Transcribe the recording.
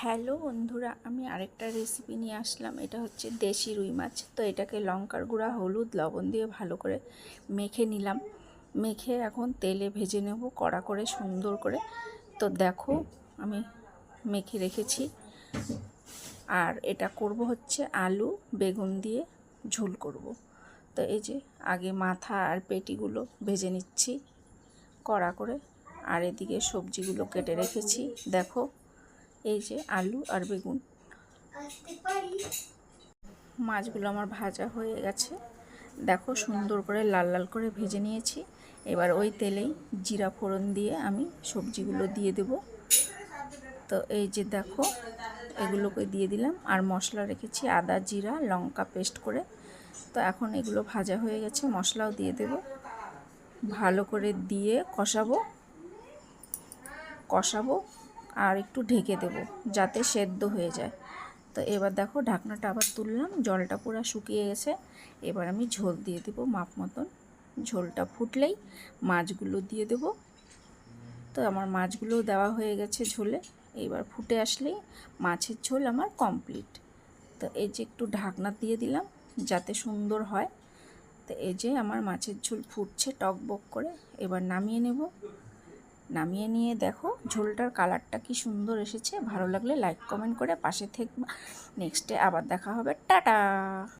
Hello বন্ধুরা, আমি আরেকটা রেসিপি নিয়ে আসলাম। এটা হচ্ছে দেশি রুই মাছ। তো এটাকে লঙ্কার গুঁড়া, হলুদ, লবণ দিয়ে ভালো করে মেখে নিলাম। মেখে এখন তেলে ভেজে নেব, কড়া করে, সুন্দর করে। তো দেখো, আমি মেখে রেখেছি। আর এটা করব হচ্ছে আলু, বেগুন দিয়ে ঝোল করব। তো এই যে আগে মাথা আর পেটিগুলো ভেজে নিচ্ছি কড়া করে। আর এদিকে সবজিগুলো কেটে রেখেছি। দেখো এই যে আলু আর বেগুন। মাছগুলো আমার ভাজা হয়ে গেছে। দেখো সুন্দর করে লাল লাল করে ভেজে নিয়েছি। এবার ওই তেলেই জিরা ফোড়ন দিয়ে আমি সবজিগুলো দিয়ে দেব। তো এই যে দেখো এগুলোকে দিয়ে দিলাম। আর মশলা রেখেছি আদা জিরা লঙ্কা পেস্ট করে। তো এখন এগুলো ভাজা হয়ে গেছে মশলাও দিয়ে দেব। ভালো করে দিয়ে কষাবো। কষাবো আর একটু ঢেকে দেব যাতে সেদ্ধ হয়ে যায়। তো এবার দেখো ঢাকনাটা আবার তুললাম, জলটা পুরো শুকিয়ে গেছে। এবার আমি ঝোল দিয়ে দেবো মাপ মতন। ঝোলটা ফুটলেই মাছগুলো দিয়ে দেব। তো আমার মাছগুলো দেওয়া হয়ে গেছে ঝোলে। এবার ফুটে আসলেই মাছের ঝোল আমার কমপ্লিট। তো এই যে একটু ঢাকনা দিয়ে দিলাম যাতে সুন্দর হয়। তো এই যে আমার মাছের ঝোল ফুটছে টক বক করে। এবার নামিয়ে নেব। নামিয়ে নিয়ে দেখো ঝোলটার কালারটা কি সুন্দর এসেছে, ভালো লাগলে লাইক কমেন্ট করে পাশে থেকে নেক্সটে আবার দেখা হবে, টাটা!